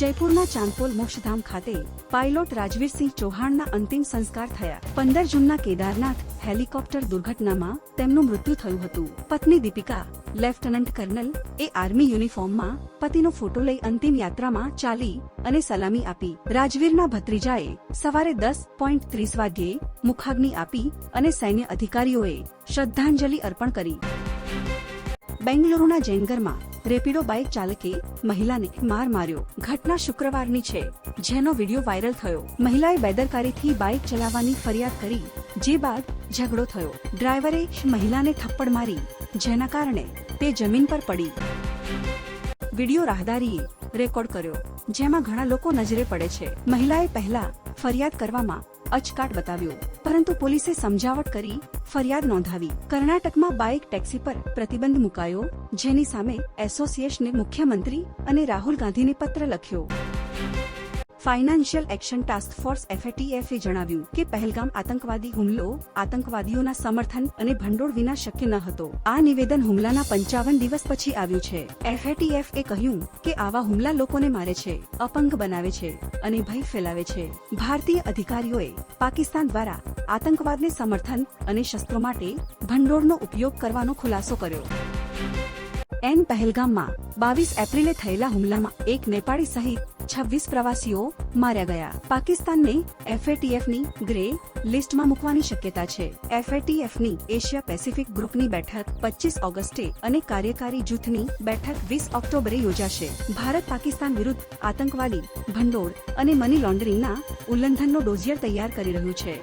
જયપુરના ચાંદપોલ મોક્ષધામ ખાતે પાયલોટ રાજવીરસિંહ ચૌહાણના અંતિમ સંસ્કાર થયા. પંદર જૂનના કેદારનાથ હેલિકોપ્ટર દુર્ઘટનામાં તેમનું મૃત્યુ થયું હતું. પત્ની દીપિકા, લેફ્ટનન્ટ કર્નલ એ આર્મી યુનિફોર્મમાં પતિનો ફોટો લઈ અંતિમ યાત્રામાં ચાલી અને સલામી આપી. રાજવીરના ભત્રીજાએ સવારે દસ પોઈન્ટ ત્રીસ વાગ્યે મુખાગ્નિ આપી અને સૈન્ય અધિકારીઓએ શ્રદ્ધાંજલિ અર્પણ કરી. બેંગલુરુના જૈનગરમાં રેપિડો બાઇક ચાલકે મહિલાને માર માર્યો. ઘટના શુક્રવારની છે, જેનો વીડિયો વાયરલ થયો. મહિલાએ બેદરકારીથી બાઇક ચલાવવાની ફરિયાદ કરી, જે બાદ ઝઘડો થયો. ડ્રાઈવરે મહિલાને થપ્પડ મારી, જેના કારણે તે જમીન પર પડી. વીડિયો રાહદારીએ રેકોર્ડ કર્યો, જેમાં ઘણા લોકો નજરે પડે છે. મહિલાએ પહેલા ફરિયાદ કરવામાં અચકાટ બતાવ્યો. પરંતુ પોલીસે સમજાવટ કરી, ફરિયાદ નોંધાવી. કર્ણાટકમાં બાઇક ટેક્સી પર પ્રતિબંધ મુકાયો, જેની સામે એસોસિએશને મુખ્યમંત્રી અને રાહુલ ગાંધીને પત્ર લખ્યો. ફાઇનાન્શિયલ એક્શન ટાસ્ક ફોર્સ એફએટીએફે જણાવ્યું કે પહેલગામ આતંકવાદી હુમલો, આતંકવાદીઓના સમર્થન અને ભંડોળ વિના શક્ય ન હતો. આ નિવેદન હુમલાના પંચાવન દિવસ પછી આવ્યું છે. એફએટીએફ એ કહ્યું કે આવા હુમલા લોકોને મારે છે, અપંગ બનાવે છે અને ભય ફેલાવે છે. ભારતીય અધિકારીઓએ પાકિસ્તાન દ્વારા આતંકવાદને સમર્થન અને શસ્ત્રો માટે ભંડોળનો ઉપયોગ કરવાનો ખુલાસો કર્યો. એન પહેલગામમાં બાવીસ એપ્રિલે થયેલા હુમલામાં એક નેપાળી સહિત છવ્વીસ પ્રવાસીઓ માર્યા ગયા. પાકિસ્તાનને એફએટીએફની ગ્રે લિસ્ટમાં મૂકવાની શક્યતા છે. એફએટીએફની એશિયા પેસિફિક ગ્રુપની બેઠક પચીસ ઓગસ્ટે અને કાર્યકારી જૂથની બેઠક વીસ ઓક્ટોબરે યોજાશે. ભારત પાકિસ્તાન વિરુદ્ધ આતંકવાદી, ભંડોળ અને મની લોન્ડરિંગના ઉલ્લંઘનનો ડોઝિયર તૈયાર કરી રહ્યું છે.